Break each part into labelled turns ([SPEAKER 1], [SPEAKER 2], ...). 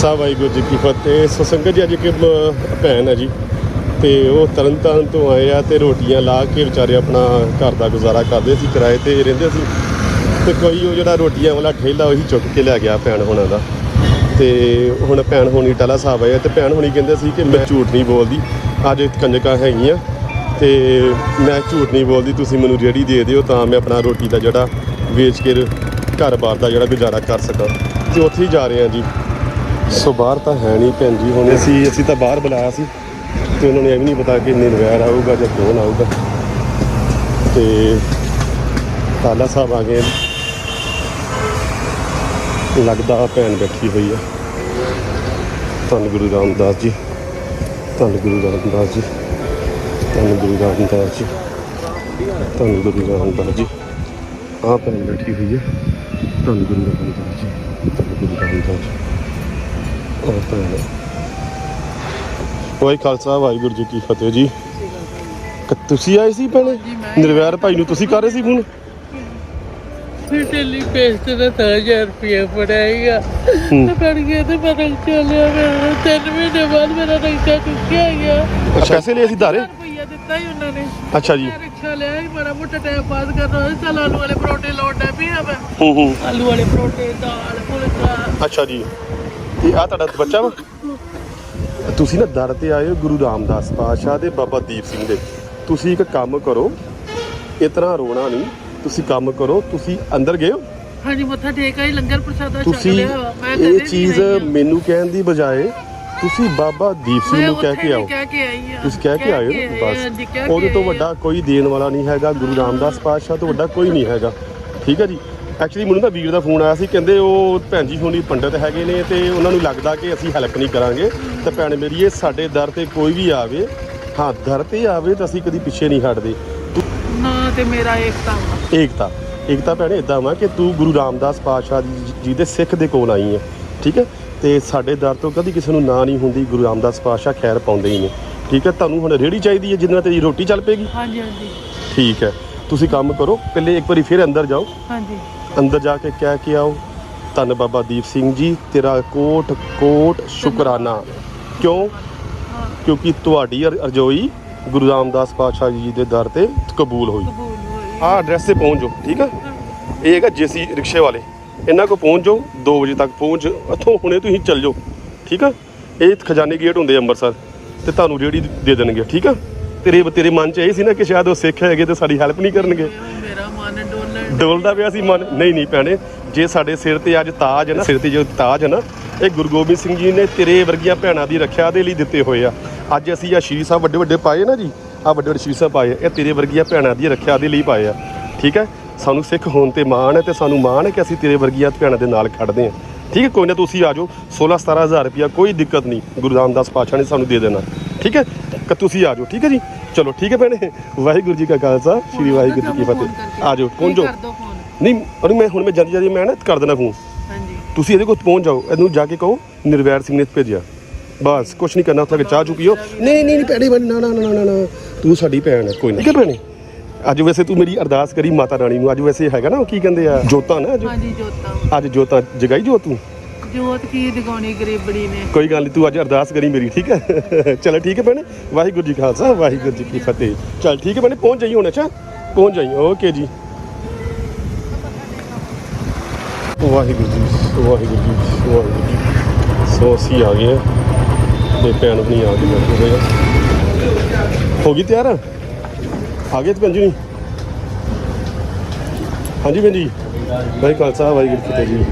[SPEAKER 1] ਸਾਹਿਬ, ਵਾਹਿਗੁਰੂ ਜੀ ਕੀ ਫਤਿਹ। ਸੋ ਸੰਗਤ ਜੀ, ਅੱਜ ਇੱਕ ਭੈਣ ਹੈ ਜੀ, ਤੇ ਉਹ ਤਰਨਤਾਰਨ ਤੋਂ ਆਏ ਆ ਤੇ ਰੋਟੀਆਂ ਲਾ ਕੇ ਵਿਚਾਰੇ ਆਪਣਾ ਘਰ ਦਾ ਗੁਜ਼ਾਰਾ ਕਰਦੇ ਸੀ, ਕਿਰਾਏ ਤੇ ਰਹਿੰਦੇ ਸੀ। ਤੇ ਕੋਈ ਉਹ ਜਿਹੜਾ ਰੋਟੀਆਂ ਵਾਲਾ ਠੇਲਾ, ਉਹੀ ਚੁੱਕ ਕੇ ਲੈ ਗਿਆ ਭੈਣ ਹੋਣਾ ਦਾ। ਤੇ ਹੁਣ ਭੈਣ ਹੋਣੀ ਟਾਲਾ ਸਾਹਿਬ ਆਏ ਆ, ਤੇ ਭੈਣ ਹੋਣੀ ਕਹਿੰਦੇ ਸੀ ਕਿ ਮੈਂ ਝੂਠ ਨਹੀਂ ਬੋਲਦੀ, ਅੱਜ ਕੰਜਕਾਂ ਹੈਗੀਆਂ। ਤੇ ਮੈਂ ਝੂਠ ਨਹੀਂ ਬੋਲਦੀ, ਤੁਸੀਂ ਮੈਨੂੰ ਰੇੜੀ ਦੇ ਦਿਓ ਤਾਂ ਮੈਂ ਆਪਣਾ ਰੋਟੀ ਦਾ ਜਿਹੜਾ ਵੇਚ ਕੇ ਘਰ-ਬਾਰ ਦਾ ਜਿਹੜਾ ਗੁਜ਼ਾਰਾ ਕਰ ਸਕਾਂ। ਤੇ ਉੱਥੇ ਹੀ ਜਾ ਰਹੇ ਆ ਜੀ। ਸੋ ਬਾਹਰ ਤਾਂ ਹੈ ਨਹੀਂ ਭੈਣ ਜੀ, ਹੁਣ ਅਸੀਂ ਅਸੀਂ ਤਾਂ ਬਾਹਰ ਬੁਲਾਇਆ ਸੀ ਤੇ ਉਹਨਾਂ ਨੂੰ ਇਹ ਵੀ ਨਹੀਂ ਪਤਾ ਕਿ ਨਿਰਵੈਰ ਆਊਗਾ ਜਾਂ ਕੌਣ ਆਊਗਾ। ਤੇ ਤਾਲਾ ਸਾਹਿਬ ਆ ਗਏ। ਲੱਗਦਾ ਭੈਣ ਬੈਠੀ ਹੋਈ ਆ। ਧੰਨ ਗੁਰੂ ਰਾਮਦਾਸ ਜੀ, ਧੰਨ ਗੁਰੂ ਰਾਮਦਾਸ ਜੀ, ਧੰਨ ਗੁਰੂ ਰਾਮਦਾਸ ਜੀ, ਧੰਨ ਗੁਰੂ ਰਾਮਦਾਸ ਜੀ। ਆ ਭੈਣ ਬੈਠੀ ਹੋਈ ਹੈ ਧੰਨ ਗੁਰੂ ਰਾਮਦਾਸ ਜੀ, ਧੰਨ ਗੁਰੂ ਰਾਮਦਾਸ ਜੀ। ਵਾਹਿ ਖਾਲਸਾ ਵਾਹਿਗੁਰੂ ਜੀ ਕੀ ਫਤਿਹ ਜੀ। ਕ- ਤੁਸੀਂ ਆਏ ਸੀ ਭੈਣੇ ਨਿਰਵੈਰ ਭਾਈ ਨੂੰ ਤੁਸੀਂ ਕਰ ਰਹੇ ਸੀ ਫੋਨ?
[SPEAKER 2] ਫਿਰ ਦਿੱਲੀ ਪੇਸਟ ਦਾ 1000 ਰੁਪਏ ਪੜਾਏਗਾ ਤੇ ਬਣ ਗਿਆ ਤੇ ਪਤਾ ਨੀ ਚੱਲਿਆ ਮੇਰਾ ਤਿੰਨ ਮਹੀਨੇ ਬਾਅਦ ਮੇਰਾ ਰਿਕਸ਼ਾ ਚੁੱਕਿਆ ਗਿਆ
[SPEAKER 1] ਅੱਛਾ ਪੈਸੇ ਲਏ ਸੀ ਧਾਰੇ?
[SPEAKER 2] ਰੁਪਈਆ ਦਿੱਤਾ ਹੀ ਉਹਨਾਂ ਨੇ।
[SPEAKER 1] ਅੱਛਾ ਜੀ।
[SPEAKER 2] ਮੈਂ ਰਿਕਸ਼ਾ ਲਿਆ ਹੀ ਬੜਾ ਮੋਟਾ ਟਾਈਮ ਪਾਸ ਕਰਨਾ ਸੀ ਚੱਲ ਆਲੂ ਵਾਲੇ ਪਰੌਂਠੇ ਲਾਉਣਾ ਪਿਆ ਮੈਂ।
[SPEAKER 1] ਹੂੰ ਹੂੰ।
[SPEAKER 2] ਆਲੂ ਵਾਲੇ ਪਰੌਂਠੇ ਦਾਲ ਫੁਲਕਾ
[SPEAKER 1] ਅੱਛਾ ਜੀ। ਤੇ ਆ ਤੁਹਾਡਾ ਬੱਚਾ ਵਾ? ਤੁਸੀਂ ਨਾ ਦਰ ਤੇ ਆਏ ਹੋ ਗੁਰੂ ਰਾਮਦਾਸ ਪਾਤਸ਼ਾਹ ਦੇ ਬਾਬਾ ਦੀਪ ਸਿੰਘ ਦੇ। ਤੁਸੀਂ ਇੱਕ ਕੰਮ ਕਰੋ ਇਤਨਾ ਰੋਣਾ ਨਹੀਂ। ਤੁਸੀਂ ਕੰਮ ਕਰੋ ਤੁਸੀਂ ਅੰਦਰ ਗਏ ਹੋ।
[SPEAKER 2] ਹਾਂਜੀ ਮੱਥਾ ਟੇਕ ਆਈ ਲੰਗਰ ਪ੍ਰਸ਼ਾਦਾ ਛਕ
[SPEAKER 1] ਤੁਸੀਂ
[SPEAKER 2] ਲਿਆ ਮੈਂ ਕਦੇ
[SPEAKER 1] ਇਹ ਚੀਜ਼
[SPEAKER 2] ਆਈ।
[SPEAKER 1] ਮੈਨੂੰ ਕਹਿਣ ਦੀ ਬਜਾਏ ਤੁਸੀਂ ਬਾਬਾ ਦੀਪ ਸਿੰਘ
[SPEAKER 2] ਮੈਂ
[SPEAKER 1] ਨੂੰ ਕਹਿ
[SPEAKER 2] ਉੱਥੇ
[SPEAKER 1] ਕੇ
[SPEAKER 2] ਵੀ
[SPEAKER 1] ਆਓ।
[SPEAKER 2] ਕਹਿ ਕੇ ਆਈ ਹਾਂ
[SPEAKER 1] ਤੁਸੀਂ ਕਹਿ ਕੇ ਆਏ
[SPEAKER 2] ਆਏ ਕਹਿ
[SPEAKER 1] ਬਸ ਉਹਦੇ ਤੋਂ
[SPEAKER 2] ਆਏ
[SPEAKER 1] ਵੱਡਾ ਕੋਈ ਦੇਣ ਵਾਲਾ ਨਹੀਂ ਹੈਗਾ। ਗੁਰੂ ਰਾਮਦਾਸ ਪਾਤਸ਼ਾਹ ਤੋਂ ਵੱਡਾ ਕੋਈ ਨਹੀਂ ਹੈਗਾ। ਠੀਕ ਹੈ ਜੀ? ਐਕਚੁਅਲੀ ਮੈਨੂੰ ਨਾ ਵੀਰ ਦਾ ਫੋਨ ਆਇਆ ਸੀ ਕਹਿੰਦੇ ਉਹ ਭੈਣ ਜੀ ਹੁਣੀ ਪੰਡਤ ਹੈਗੇ ਨੇ ਤੇ ਉਹਨਾਂ ਨੂੰ ਲੱਗਦਾ ਕਿ ਅਸੀਂ ਹੈਲਪ ਨਹੀਂ ਕਰਾਂਗੇ। ਤੇ ਭੈਣ ਮੇਰੀ ਇਹ ਸਾਡੇ ਦਰ ਤੇ ਕੋਈ ਵੀ ਆਵੇ ਹਾਂ ਦਰ ਤੇ ਆਵੇ ਤਾਂ ਅਸੀਂ ਕਦੀ ਪਿੱਛੇ ਨਹੀਂ ਹਟਦੇ। ਤੂੰ
[SPEAKER 2] ਨਾ ਤੇ ਮੇਰਾ ਏਕਤਾ।
[SPEAKER 1] ਏਕਤਾ। ਏਕਤਾ ਭੈਣੇ ਇਦਾਂ ਵਾ ਕਿ ਤੂੰ ਗੁਰੂ ਰਾਮਦਾਸ ਪਾਤਸ਼ਾਹ ਜੀ ਦੇ ਸਿੱਖ ਦੇ ਕੋਲ ਆਈ ਹੈ ਠੀਕ ਹੈ? ਤੇ ਸਾਡੇ ਦਰ ਤੋਂ ਕਦੀ ਕਿਸੇ ਨੂੰ ਨਾ ਨਹੀਂ ਹੁੰਦੀ ਗੁਰੂ ਰਾਮਦਾਸ ਪਾਤਸ਼ਾਹ ਖੈਰ ਪਾਉਂਦੇ ਹੀ ਨੇ ਠੀਕ ਹੈ? ਤੁਹਾਨੂੰ ਹੁਣ ਰੇੜੀ ਚਾਹੀਦੀ ਹੈ ਜਿੰਨਾ ਨਾਲ ਤੇਰੀ ਰੋਟੀ ਚੱਲ ਪਏਗੀ?
[SPEAKER 2] ਹਾਂਜੀ ਹਾਂਜੀ।
[SPEAKER 1] ਠੀਕ ਹੈ। ਤੁਸੀਂ ਕੰਮ ਕਰੋ ਪਹਿਲੇ ਇੱਕ ਵਾਰੀ ਫਿਰ ਅੰਦਰ ਜਾਓ।
[SPEAKER 2] ਹਾਂਜੀ।
[SPEAKER 1] ਅੰਦਰ ਜਾ ਕੇ ਕਹਿ ਕੇ ਆਓ। ਧੰਨ ਬਾਬਾ ਦੀਪ ਸਿੰਘ ਜੀ ਤੇਰਾ ਕੋਟ ਕੋਟ ਸ਼ੁਕਰਾਨਾ। ਕਿਉਂ? ਕਿਉਂਕਿ ਤੁਹਾਡੀ ਅਰ- ਅਰਜ਼ੋਈ ਗੁਰੂ ਰਾਮਦਾਸ ਪਾਤਸ਼ਾਹ ਜੀ ਦੇ ਦਰ ਤੇ ਕਬੂਲ ਹੋਈ।
[SPEAKER 2] ਕਬੂਲ ਹੋਈ।
[SPEAKER 1] ਆਹ ਐਡਰੈਸ ਤੇ ਪਹੁੰਚ ਜਾਓ ਠੀਕ ਹੈ ਇਹ ਹੈਗਾ ਜੇਸੀ ਰਿਕਸ਼ੇ ਵਾਲੇ। ਇਹਨਾਂ ਕੋ ਪਹੁੰਚ ਜਾਓ 2 ਵਜੇ ਤੱਕ ਪਹੁੰਚ ਇੱਥੋਂ ਹੁਣੇ ਤੁਸੀਂ ਚੱਲ ਜਾਓ ਠੀਕ ਆ? ਇਹ ਖਜ਼ਾਨੇ ਗੇਟ ਹੁੰਦੇ ਆ ਅੰਮ੍ਰਿਤਸਰ ਤੇ ਤੁਹਾਨੂੰ ਰੇੜੀ ਦੇ ਦੇਣਗੇ ਠੀਕ ਆ? ਤੇਰੇ ਤੇਰੇ ਮਨ 'ਚ ਇਹ ਸੀ ਨਾ ਕਿ ਸ਼ਾਇਦ ਉਹ ਸਿੱਖ ਹੈਗੇ ਤੇ ਸਾਡੀ ਹੈਲਪ ਨਹੀਂ ਕਰਨਗੇ। ਡੋਲਦਾ ਪਿਆ ਸੀ ਮਨ। ਨਹੀਂ ਨਹੀਂ ਭੈਣੇ, ਜੇ ਸਾਡੇ ਸਿਰ ਤੇ ਅੱਜ ਤਾਜ ਹੈ ਨਾ, ਸਿਰ ਤੇ ਜੋ ਤਾਜ ਹੈ ਨਾ, ਇਹ ਗੁਰੂ ਗੋਬਿੰਦ ਸਿੰਘ ਜੀ ਨੇ ਤੇਰੇ ਵਰਗੀਆਂ ਭੈਣਾਂ ਦੀ ਰੱਖਿਆ ਦੇ ਲਈ ਦਿੱਤੇ ਹੋਏ ਆ। ਅੱਜ ਅਸੀਂ ਆ ਸ਼ੀਰ ਸਾਹਿਬ ਵੱਡੇ ਵੱਡੇ ਪਾਏ ਨਾ ਜੀ ਆ ਵੱਡੇ ਵੱਡੇ ਸ਼ੀਰ ਸਾਹਿਬ ਪਾਏ ਆ ਇਹ ਤੇਰੇ ਵਰਗੀਆਂ ਭੈਣਾਂ ਦੀ ਰੱਖਿਆ ਦੇ ਲਈ ਪਾਏ ਆ। ਠੀਕ ਹੈ? ਸਾਨੂੰ ਸਿੱਖ ਹੋਣ ਤੇ ਮਾਣ ਹੈ ਤੇ ਸਾਨੂੰ ਮਾਣ ਹੈ ਕਿ ਅਸੀਂ ਤੇਰੇ ਵਰਗੀਆਂ ਭੈਣਾਂ ਦੇ ਨਾਲ ਖੜਦੇ ਹਾਂ। ਠੀਕ ਹੈ? ਕੋਈ ਨਾ, ਤੁਸੀਂ ਆ ਜਾਓ। 16 17000 ਰੁਪਇਆ, ਕੋਈ ਦਿੱਕਤ ਨਹੀਂ। ਗੁਰੂ ਰਾਮਦਾਸ ਪਾਤਸ਼ਾਹ ਨੇ ਸਾਨੂੰ ਦੇ ਦੇਣਾ। ਠੀਕ ਹੈ? ਕਿ ਤੁਸੀਂ ਆ ਜਾਓ ਠੀਕ ਹੈ ਜੀ? ਚਲੋ ਠੀਕ ਹੈ ਭੈਣੇ। ਵਾਹਿਗੁਰੂ ਜੀ ਕਾ ਖਾਲਸਾ ਸ੍ਰੀ ਵਾਹਿਗੁਰੂ ਜੀ ਕੀ ਫਤਿਹ। ਆ ਜਾਓ ਪਹੁੰਚ। ਨਹੀਂ ਅਰੇ ਮੈਂ ਹੁਣ ਮੈਂ ਜਲਦੀ ਜਲਦੀ ਮੈਂ ਨਾ ਕਰ ਦੇਣਾ ਫੋਨ।
[SPEAKER 2] ਹਾਂਜੀ।
[SPEAKER 1] ਤੁਸੀਂ ਇਹਦੇ ਕੋਲ ਪਹੁੰਚ ਜਾਓ ਇਹਨੂੰ ਜਾ ਕੇ ਕਹੋ ਨਿਰਵੈਰ ਸਿੰਘ ਨੇ ਭੇਜਿਆ। ਬਸ ਕੁਛ ਨਹੀਂ ਕਰਨਾ ਉੱਥੇ ਕੇ ਚਾਹ ਚੁ ਪੀਓ। ਨਹੀਂ ਨਹੀਂ ਨਹੀਂ ਭੈਣੇ ਨਾ ਨਾ ਨਾ ਨਾ ਨਾ ਤੂੰ ਸਾਡੀ ਭੈਣ ਹੈ ਕੋਈ ਨਹੀਂ ਠੀਕ ਹੈ ਭੈਣੇ। ਅੱਜ ਵੈਸੇ ਤੂੰ ਮੇਰੀ ਅਰਦਾਸ ਕਰੀ ਮਾਤਾ ਰਾਣੀ ਨੂੰ ਅੱਜ ਵੈਸੇ ਹੈਗਾ ਨਾ ਉਹ ਕੀ ਕਹਿੰਦੇ ਆ ਜੋਤਾਂ ਨਾ ਅੱਜ?
[SPEAKER 2] ਹਾਂਜੀ ਜੋਤਾਂ।
[SPEAKER 1] ਅੱਜ ਜੋਤਾਂ ਜਗਾਈ ਜੋਤ ਤੂੰ?
[SPEAKER 2] ਜੋਤ ਕੀ ਦਿਗਾਉਣੀ ਗਰੀਬੜੀ ਨੇ?
[SPEAKER 1] ਕੋਈ ਗੱਲ ਨਹੀਂ ਤੂੰ ਅੱਜ ਅਰਦਾਸ ਕਰੀ ਮੇਰੀ, ਠੀਕ ਹੈ? ਚਲ ਠੀਕ ਹੈ ਭੈਣੇ, ਵਾਹਿਗੁਰੂ ਜੀ ਖਾਲਸਾ, ਵਾਹਿਗੁਰੂ ਜੀ ਕੀ ਫਤਿਹ। ਚਲ ਠੀਕ ਹੈ ਭੈਣੇ, ਪਹੁੰਚ ਜਾਈ ਹੁਣ, ਅੱਛਾ? ਪਹੁੰਚ ਜਾਈ, ਓਕੇ ਜੀ। ਵਾਹਿਗੁਰੂ ਜੀ ਵਾਹਿਗੁਰੂ ਜੀ ਵਾਹਿਗੁਰੂ ਜੀ। ਸੋ ਅਸੀਂ ਆ ਗਏ ਤੇ ਭੈਣ ਆਪਣੀ ਆ ਗਈ, ਬੈਠੇ ਹੋਏ ਆ। ਹੋ ਗਈ ਤਿਆਰ? ਆ ਗਏ ਤੇ ਭੈਣ ਜੀ? ਨਹੀਂ ਹਾਂਜੀ ਭੈਣ ਜੀ। ਵਾਹਿਗੁਰੂ ਖਾਲਸਾ, ਵਾਹਿਗੁਰੂ ਜੀ ਫਤਿਹ ਜੀ।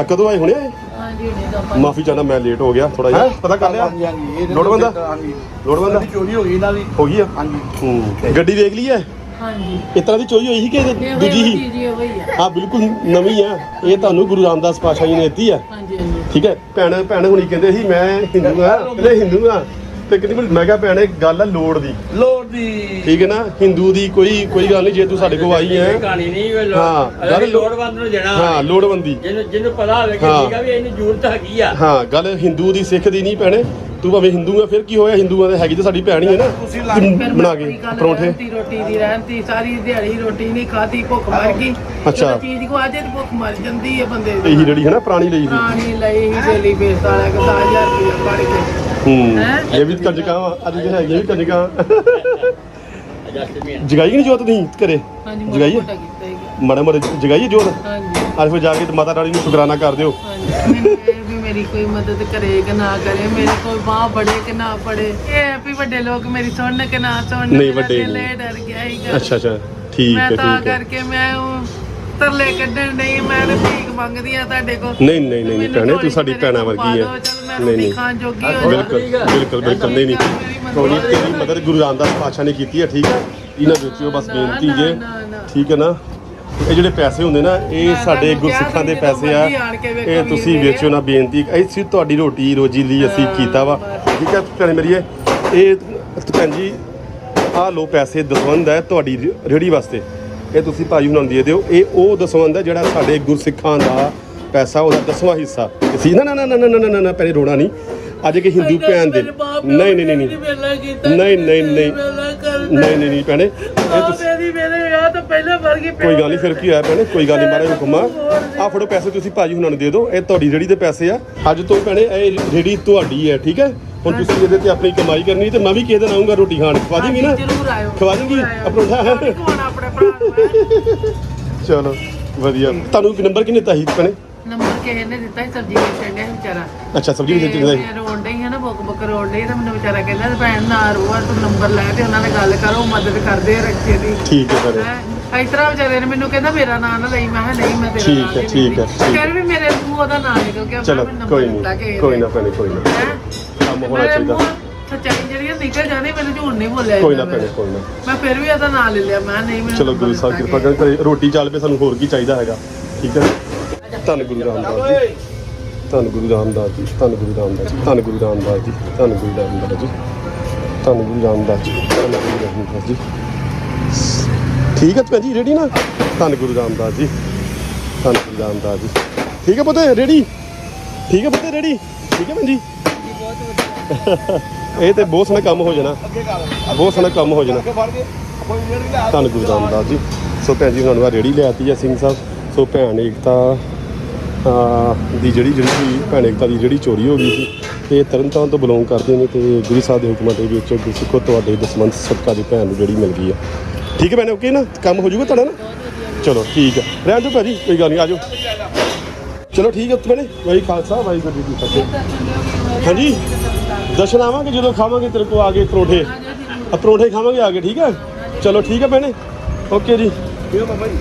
[SPEAKER 1] ਆ ਕਦੋਂ ਆਏ ਹੁਣੇ? ਆਏ
[SPEAKER 2] ਹਾਂਜੀ ਹੁਣੇ
[SPEAKER 1] ਮਾਫੀ ਚਾਹਨਾ ਮੈਂ ਲੇਟ ਹੋ ਗਿਆ ਥੋੜਾ ਜਿਹਾ। ਪਤਾ ਕਰ ਲਿਆ?
[SPEAKER 3] ਹਾਂਜੀ ਹਾਂਜੀ
[SPEAKER 1] ਲੋੜਵੰਦ?
[SPEAKER 3] ਹਾਂਜੀ।
[SPEAKER 1] ਲੋੜਵੰਦ
[SPEAKER 3] ਦੀ ਚੋਰੀ ਹੋ ਗਈ ਇਹਨਾਂ ਦੀ।
[SPEAKER 1] ਹੋ ਗਈ ਆ?
[SPEAKER 3] ਹਾਂਜੀ।
[SPEAKER 1] ਹੂੰ। ਗੱਡੀ ਦੇਖ ਲਈ ਹੈ?
[SPEAKER 2] ਹਾਂਜੀ।
[SPEAKER 1] ਇਸ ਤਰ੍ਹਾਂ ਦੀ ਚੋਰੀ ਹੋਈ ਸੀ ਕਿ ਦੂਜੀ ਹੀ
[SPEAKER 2] ਜੀ ਇਹ ਹੋਈ ਆ।
[SPEAKER 1] ਹਾਂ ਬਿਲਕੁਲ ਨਵੀਂ ਆ। ਇਹ ਤੁਹਾਨੂੰ ਗੁਰੂ ਰਾਮਦਾਸ ਪਾਤਸ਼ਾਹ ਜੀ ਨੇ ਦਿੱਤੀ ਆ।
[SPEAKER 2] ਹਾਂਜੀ ਹਾਂਜੀ।
[SPEAKER 1] ਠੀਕ ਹੈ? ਭੈਣ ਭੈਣ ਹੁਣੀ ਕਹਿੰਦੇ ਸੀ ਮੈਂ ਹਿੰਦੂ ਆ ਕਹਿੰਦੇ ਹਿੰਦੂ ਆ। ਤੇ ਕਹਿੰਦੀ ਵੀ ਮੈਂ ਕਿਹਾ ਭੈਣੇ ਗੱਲ ਆ ਲੋੜ ਦੀ।
[SPEAKER 3] ਲੋੜ ਦੀ।
[SPEAKER 1] ਠੀਕ ਹੈ ਨਾ? ਹਿੰਦੂ ਦੀ ਕੋਈ ਕੋਈ ਗੱਲ ਨਹੀਂ ਜੇ ਤੂੰ ਸਾਡੇ ਕੋਲ ਆਈ ਹੈ।
[SPEAKER 4] ਕਹਾਣੀ ਨਹੀਂ ਉਹ
[SPEAKER 1] ਹਾਂ, ਗੱਲ
[SPEAKER 4] ਲੋੜਵੰਦ ਨੂੰ ਦੇਣਾ
[SPEAKER 1] ਹਾਂ ਲੋੜਵੰਦੀ।
[SPEAKER 4] ਜਿਹਨੂੰ ਜਿਹਨੂੰ ਪਤਾ ਹੋਵੇ ਕਿ। ਠੀਕ ਆ ਵੀ ਇਹਨੂੰ ਜ਼ਰੂਰਤ ਹੈਗੀ ਆ।
[SPEAKER 1] ਹਾਂ ਗੱਲ ਹਿੰਦੂ ਦੀ ਸਿੱਖ ਦੀ ਨਹੀਂ ਭੈਣੇ। ਤੂੰ ਭਾਵੇਂ ਹਿੰਦੂ ਆ ਫਿਰ ਕੀ ਹੋਇਆ? ਹਿੰਦੂਆਂ ਦੇ ਹੈਗੀ ਤਾਂ ਸਾਡੀ ਭੈਣ ਹੀ ਹੈ ਨਾ। ਬਣਾ ਕੇ ਪਰੌਂਠੇ।
[SPEAKER 2] ਰੋਟੀ ਦੀ ਰਹਿੰਦੀ ਸਾਰੀ ਦਿਹਾੜੀ ਰੋਟੀ ਨਹੀਂ ਖਾਦੀ ਭੁੱਖ ਮਰ ਗਈ।
[SPEAKER 1] ਅੱਛਾ।
[SPEAKER 2] ਜਦੋਂ ਚੀਜ਼ ਕੋ ਆਜੇ ਤੇ ਭੁੱਖ ਮਰ ਜਾਂਦੀ ਹੈ ਬੰਦੇ ਦੀ।
[SPEAKER 1] ਇਹੀ ਜਿਹੜੀ ਹੈ ਨਾ ਪੁਰਾਣੀ ਲਈ ਸੀ।
[SPEAKER 2] ਪੁਰਾਣੀ ਲਈ ਹੀ ਡੇਲੀ ਬੇਸ ਵਾਲਾ ਕਿ 10000 ਰੁਪਏ ਫੜ ਕੇ।
[SPEAKER 1] हम्म
[SPEAKER 2] ये
[SPEAKER 1] भी कर चुका हूँ आज जो है ये भी कर चुका ਜਗਾਈ ਨਹੀਂ ਜੋਤ ਤੁਸੀਂ ਘਰੇ?
[SPEAKER 2] ਜਗਾਈ
[SPEAKER 1] ਮਾੜਾ ਮਾੜਾ ਜਗਾਈ ਜੋਤ? ਅੱਜ ਫਿਰ ਜਾ ਕੇ ਮਾਤਾ ਰਾਣੀ ਨੂੰ ਸ਼ੁਕਰਾਨਾ ਕਰ ਦਿਓ।
[SPEAKER 2] ਵੀ ਮੇਰੀ ਕੋਈ ਮਦਦ ਕਰੇ ਕਿ ਨਾ ਕਰੇ ਮੇਰੇ ਕੋਲ ਬਾਹ ਬੜੇ ਕਿ ਨਾ ਬੜੇ ਇਹ ਵੀ ਵੱਡੇ ਲੋਕ ਮੇਰੀ ਸੁਣਨ ਕਿ ਨਾ ਸੁਣਨ
[SPEAKER 1] ਨਹੀਂ ਵੱਡੇ
[SPEAKER 2] ਡਰ ਗਿਆ
[SPEAKER 1] ਅੱਛਾ ਹੈ ਠੀਕ
[SPEAKER 2] ਤਰਲੇ ਕੱਢਣ ਨਹੀਂ ਮੈਂ ਤੇ ਭੀਖ ਮੰਗਦੀ ਆ ਤੁਹਾਡੇ ਕੋਲ।
[SPEAKER 1] ਨਹੀਂ ਨਹੀਂ ਭੈਣੇ ਤੂੰ ਸਾਡੀ ਭੈਣਾ ਵਰਗੀ ਹੈ। ਨਹੀਂ ਨਹੀਂ।
[SPEAKER 2] ਖਾਣ ਜੋਗੀ ਹੋ
[SPEAKER 1] ਬਿਲਕੁਲ ਬਿਲਕੁਲ ਬਿਲਕੁਲ ਨਹੀਂ ਨਹੀਂ। ਕੋਈ ਤੇਰੀ ਮਦਦ ਗੁਰੂ ਰਾਮਦਾਸ ਪਾਤਸ਼ਾਹ ਨੇ ਕੀਤੀ ਹੈ ਠੀਕ ਹੈ ਇਹਨਾਂ ਵਿੱਚੋਂ ਬਸ ਬੇਨਤੀ ਜੇ। ਠੀਕ ਹੈ ਨਾ ਇਹ ਜਿਹੜੇ ਪੈਸੇ ਹੁੰਦੇ ਨਾ ਇਹ ਸਾਡੇ ਗੁਰਸਿੱਖਾਂ ਦੇ ਪੈਸੇ ਆ। ਇਹ ਤੁਸੀਂ। ਵੇਚੋ ਨਾ ਬੇਨਤੀ। ਅਸੀਂ ਤੁਹਾਡੀ ਰੋਟੀ ਰੋਜੀ ਲਈ ਅਸੀਂ ਕੀਤਾ ਵਾ। ਠੀਕ ਹੈ ਭੈਣ ਮੇਰੀ ਇਹ ਭੈਣ ਜੀ ਆਹ ਲੋ ਪੈਸੇ ਦਸਵੰਦ ਹੈ ਤੁਹਾਡੀ ਰੇੜੀ ਵਾਸਤੇ। ਇਹ ਤੁਸੀਂ ਭਾਈ ਨੂੰ ਦੇ ਦਿਓ। ਇਹ ਉਹ ਦਸਵੰਦ ਹੈ ਜਿਹੜਾ ਸਾਡੇ ਗੁਰਸਿੱਖਾਂ ਦਾ ਪੈਸਾ ਉਹਦਾ ਦਸਵਾਂ ਹਿੱਸਾ। ਸੀ ਨਾ ਨਾ ਨਾ ਨਾ ਨਾ ਨਾ ਨਾ ਨਾ ਪਹਿਲੇ ਰੋਣਾ ਨਹੀਂ। ਅੱਜ ਕਿ ਹਿੰਦੂ ਭੈਣ ਦੇ ਨਹੀਂ ਨਹੀਂ ਨਹੀਂ ਨਹੀਂ। ਨਹੀਂ, ਨਹੀਂ, ਨਹੀਂ। ਨਹੀਂ ਨਹੀਂ ਨਹੀਂ ਭੈਣੇ ਇਹ ਤੁਸੀਂ
[SPEAKER 2] ਮੇਰੀ ਵਿਆਹ ਤੋਂ ਪਹਿਲਾਂ ਮਰ ਗਈ
[SPEAKER 1] ਕੋਈ ਗੱਲ ਨਹੀਂ ਫਿਰ ਕੀ ਹੋਇਆ ਭੈਣੇ? ਕੋਈ ਗੱਲ ਨਹੀਂ ਮਾਰਾ ਹੁਕਮਾ ਆ। ਫੜੋ ਪੈਸੇ ਤੁਸੀਂ ਭਾਜੀ ਹੁਣਾਂ ਨੂੰ ਦੇ ਦਿਓ। ਇਹ ਤੁਹਾਡੀ ਰੇੜੀ ਦੇ ਪੈਸੇ ਆ। ਅੱਜ ਤੋਂ ਭੈਣੇ ਇਹ ਰੇੜੀ ਤੁਹਾਡੀ ਹੈ ਠੀਕ ਹੈ? ਹੁਣ ਤੁਸੀਂ ਇਹਦੇ ਤੇ ਆਪਣੀ ਕਮਾਈ ਕਰਨੀ ਤੇ ਮੈਂ ਵੀ ਕਿਸੇ ਦਿਨ ਆਉਂਗਾ ਰੋਟੀ ਖਾਣ। ਖਵਾ ਦੇਂਗੀ ਨਾ?
[SPEAKER 2] ਜ਼ਰੂਰ ਆਇਓ।
[SPEAKER 1] ਖਵਾ ਦੇਂਗੀ ਆਪਣਾ
[SPEAKER 2] ਖਵਾਉਣਾ ਆਪਣੇ ਭਰਾ ਨੂੰ ਹੈਂ।
[SPEAKER 1] ਚਲੋ ਵਧੀਆ। ਤੁਹਾਨੂੰ ਨੰਬਰ ਕਿੰਨੇ ਦਿੱਤਾ ਸੀ ਭੈਣੇ?
[SPEAKER 2] ਨੰਬਰ ਕਿਸੇ ਨੇ ਦਿੱਤਾ ਸੀ ਸਬਜ਼ੀ ਵੇਚਣ ਸੀ ਵਿਚਾਰਾ।
[SPEAKER 1] ਅੱਛਾ ਸਬਜ਼ੀ ਵਿੱਚ ਦਿੱਤਾ ਸੀ।
[SPEAKER 2] ਮੈਂ ਰੋਣ ਡਈ ਆ ਨਾ ਬੁੱਕ ਬੁੱਕ ਰੋਣ ਡਈ ਤਾਂ ਮੈਨੂੰ ਵਿਚਾਰਾ ਕਹਿੰਦਾ ਤੇ ਭੈਣ ਨਾ ਰੋਆ ਤੂੰ ਨੰਬਰ ਲੈ ਤੇ ਉਹਨਾਂ ਨਾਲ ਗੱਲ ਕਰੋ ਮਦਦ ਕਰਦੇ ਆ ਰੱਖੇ ਦੀ।
[SPEAKER 1] ਠੀਕ ਹੈ
[SPEAKER 2] ਹੈਂ। ਇਸ ਤਰ੍ਹਾਂ ਵਿਚਾਰੇ ਨੇ ਮੈਨੂੰ ਕਹਿੰਦਾ ਮੇਰਾ ਨਾਂ ਨਾ ਲਈ। ਮੈਂ ਕਿਹਾ ਨਹੀਂ ਮੈਂ ਤੇਰਾ
[SPEAKER 1] ਠੀਕ
[SPEAKER 2] ਨਾਂ
[SPEAKER 1] ਹੈ, ਠੀਕ ਹੈ,
[SPEAKER 2] ਫਿਰ ਵੀ ਮੇਰੇ ਮੂੰਹ ਉਹਦਾ ਨਾਂ ਨਿਕਲ ਗਿਆ
[SPEAKER 1] ਚਲੋ ਕੋਈ ਨਹੀਂ
[SPEAKER 2] ਨੇ।
[SPEAKER 1] ਕੋਈ ਨਾ। ਕੋਈ ਨਾ।
[SPEAKER 2] ਹੈਂ।
[SPEAKER 1] ਕੰਮ ਹੋਣਾ
[SPEAKER 2] ਮੇਰੇ
[SPEAKER 1] ਚਾਹੀਦਾ।
[SPEAKER 2] ਮੂੰਹ ਸੱਚਾਈ ਜਿਹੜੀ ਆ ਨਿਕਲ ਜਾਂਦੀ ਮੈਨੂੰ ਝੂਠ ਨਹੀਂ ਬੋਲਿਆ
[SPEAKER 1] ਕੋਈ ਨਾ
[SPEAKER 2] ਜਾਂਦਾ।
[SPEAKER 1] ਭੈਣੇ ਕੋਈ ਨਾ।
[SPEAKER 2] ਮੈਂ ਫਿਰ ਵੀ ਉਹਦਾ ਨਾਂ ਲੈ ਲਿਆ ਮੈਂ ਕਿਹਾ ਨਹੀਂ ਮੈਨੂੰ
[SPEAKER 1] ਚਲੋ ਗੁਰੂ ਸਾਹਿਬ
[SPEAKER 2] ਦਿੱਤਾ
[SPEAKER 1] ਕਿਰਪਾ
[SPEAKER 2] ਕਿਸੇ
[SPEAKER 1] ਕਰਨ ਕਰੇ ਰੋਟੀ ਚੱਲ ਪਏ ਸਾਨੂੰ ਹੋਰ ਕੀ ਚਾਹੀਦਾ ਹੈਗਾ ਠੀਕ ਹੈ? ਧੰਨ ਗੁਰੂ ਰਾਮਦਾਸ ਜੀ। ਧੰਨ ਗੁਰੂ ਰਾਮਦਾਸ ਜੀ ਧੰਨ ਗੁਰੂ ਰਾਮਦਾਸ ਜੀ ਧੰਨ ਗੁਰੂ ਰਾਮਦਾਸ ਜੀ ਧੰਨ ਗੁਰੂ ਰਾਮਦਾਸ ਜੀ ਧੰਨ ਗੁਰੂ ਰਾਮਦਾਸ ਜੀ ਧੰਨ ਗੁਰੂ ਰਾਮਦਾਸ ਜੀ। ਠੀਕ ਹੈ ਭੈਣ ਜੀ ਰੈਡੀ ਨਾ? ਧੰਨ ਗੁਰੂ ਰਾਮਦਾਸ ਜੀ ਧੰਨ ਗੁਰੂ ਰਾਮਦਾਸ ਜੀ। ਠੀਕ ਹੈ ਪੁੱਤ ਰੈਡੀ ਠੀਕ ਹੈ ਪੁੱਤ ਰੈਡੀ ਠੀਕ ਹੈ ਇਹ ਤੇ ਬਹੁਤ ਸੋਹਣਾ ਕੰਮ ਹੋ ਜਾਣਾ। ਬਹੁਤ ਸੋਹਣਾ ਕੰਮ ਹੋ ਜਾਣਾ। ਧੰਨ ਗੁਰੂ ਰਾਮਦਾਸ ਜੀ। ਸੋ ਭੈਣ ਜੀ ਉਹਨਾਂ ਨੂੰ ਆ ਰੇੜੀ ਲਿਆਤੀ ਆ ਸਿੰਘ ਸਾਹਿਬ। ਸੋ ਭੈਣ ਏਕਤਾ ਦੀ ਜਿਹੜੀ ਜਿਹੜੀ ਸੀ ਭੈਣ ਏਕਤਾ ਦੀ ਜਿਹੜੀ ਚੋਰੀ ਹੋ ਗਈ ਸੀ ਇਹ ਤਰਨਤਾਰਨ ਤੋਂ ਬਿਲੋਂਗ ਕਰਦੇ ਨੇ ਤੇ ਗੁਰੂ ਸਾਹਿਬ ਦੇ ਹੁਕਮਾਂ ਦੇ ਵਿੱਚ ਗੁਰਸਿੱਖੋ ਤੁਹਾਡੇ ਦਸਵੰਤ ਸਦਕਾ ਦੀ ਭੈਣ ਨੂੰ ਜਿਹੜੀ ਮਿਲ ਗਈ ਆ। ਠੀਕ ਹੈ ਭੈਣੇ ਓਕੇ ਨਾ? ਕੰਮ ਹੋ ਜਾਊਗਾ ਤੁਹਾਡਾ ਨਾ? ਚਲੋ ਠੀਕ ਹੈ ਰਹਿਣ ਦਿਓ ਭਾਜੀ ਕੋਈ ਗੱਲ ਨਹੀਂ ਆਜੋ ਚਲੋ ਠੀਕ ਹੈ ਭੈਣੇ। ਵਾਹਿ ਖਾਲਸਾ ਵਾਹਿਗੁਰੂ ਜੀ ਕੀ ਫਤਿਹ। ਹਾਂਜੀ। ਦਰਸ਼ਨ ਆਵਾਂਗੇ ਜਦੋਂ ਖਾਵਾਂਗੇ ਤੇਰੇ ਕੋਲ ਆ ਕੇ ਪਰੌਂਠੇ। ਆ ਪਰੌਂਠੇ ਖਾਵਾਂਗੇ ਆ ਕੇ ਠੀਕ ਹੈ? ਚਲੋ ਠੀਕ ਹੈ ਭੈਣੇ। ਓਕੇ ਜੀ
[SPEAKER 3] ਇਹ ਬਾਬਾ ਜੀ।